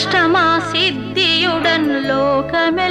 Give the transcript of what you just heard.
அஷ்டமா சித்தியுடன் லோகமே